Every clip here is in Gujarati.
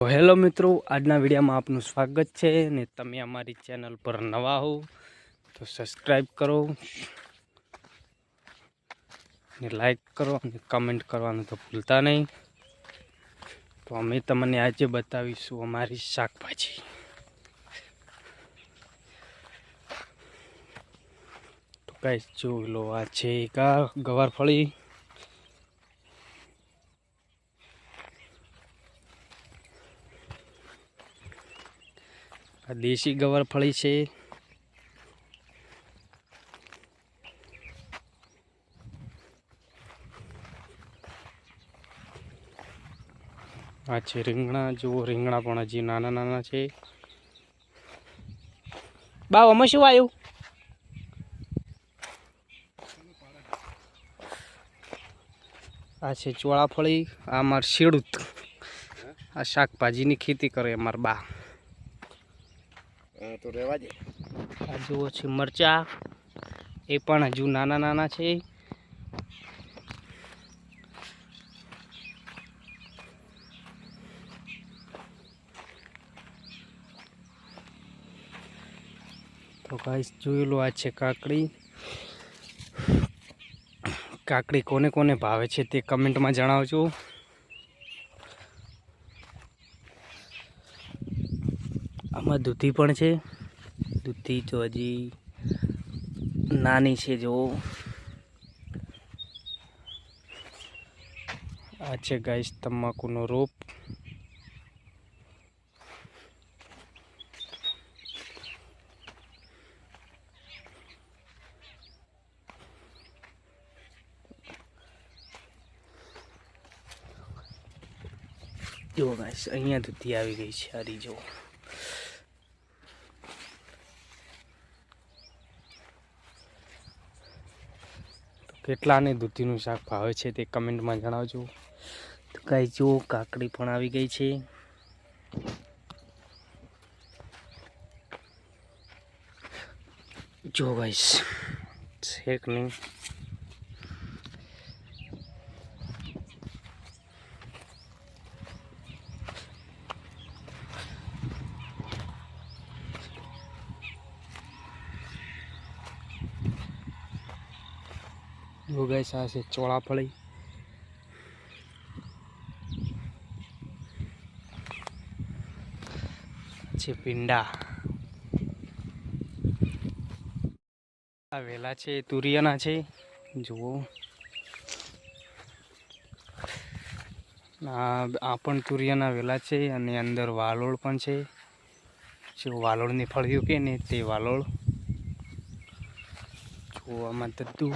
હેલો મિત્રો, આજના વિડીયોમાં આપનું સ્વાગત છે ને તમે અમારી ચેનલ પર નવા હો તો સબસ્ક્રાઈબ કરો ને લાઈક કરો અને કમેન્ટ કરવાનું તો ભૂલતા નહીં. તો અમે તમને આજે બતાવીશું અમારી શાકભાજી. તો કાંઈ જોઈ લો આ છે કા ગવારફળી. આ દેશી ગવરફળી છે. આ છે રીંગણા. જુઓ, રીંગણા પણ હજી નાના નાના છે. બાવ, આમાં શું આવ્યું? આ છે ચોળાફળી, આ અમાર શેડૂત. આ શાકભાજીની ખેતી કરે અમાર બા. તો રહેવા દે. આ જુઓ છે મરચા. એ પણ હજુ નાના નાના છે. તો ગાઈસ જોઈ લો આ છે કાકડી. કાકડી કોને કોને ભાવે છે તે કમેન્ટમાં જણાવજો. આમાં દૂધી પણ છે. દૂધી તો હજી નાની છે જો આ છે ગાઈસ તમાકુનો રોપ. જો ગાઈસ, અહીંયા દૂધી આવી ગઈ છે, હરી જો કેટલાને દૂધીનું શાક ભાવે છે તે કમેન્ટમાં જણાવજો. તો કાંઈ જો કાકડી પણ આવી ગઈ છે. જો ગાઈસ શેક નહીં જો ગાઈસ આ છે ચોળાફળી છે પીંડા આ વેલા છે, તુરિયાના છે. જુઓ. આ પણ તુરિયાના વેલા છે અને અંદર વાલોળ પણ છે. જો વાલોળની ફળીઓ કે ને તે વાલોળ. જોવામાં તદ્દું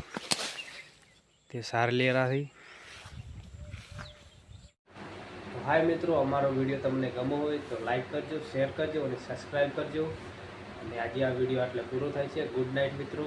તે સાર લેરાથી હાય મિત્રો, અમારો વીડિયો તમને ગમો હોય તો લાઈક કરજો શેર કરજો અને સબસ્ક્રાઈબ કરજો. અને આજે આ વીડિયો આટલે પૂરો થાય છે. ગુડ નાઇટ મિત્રો.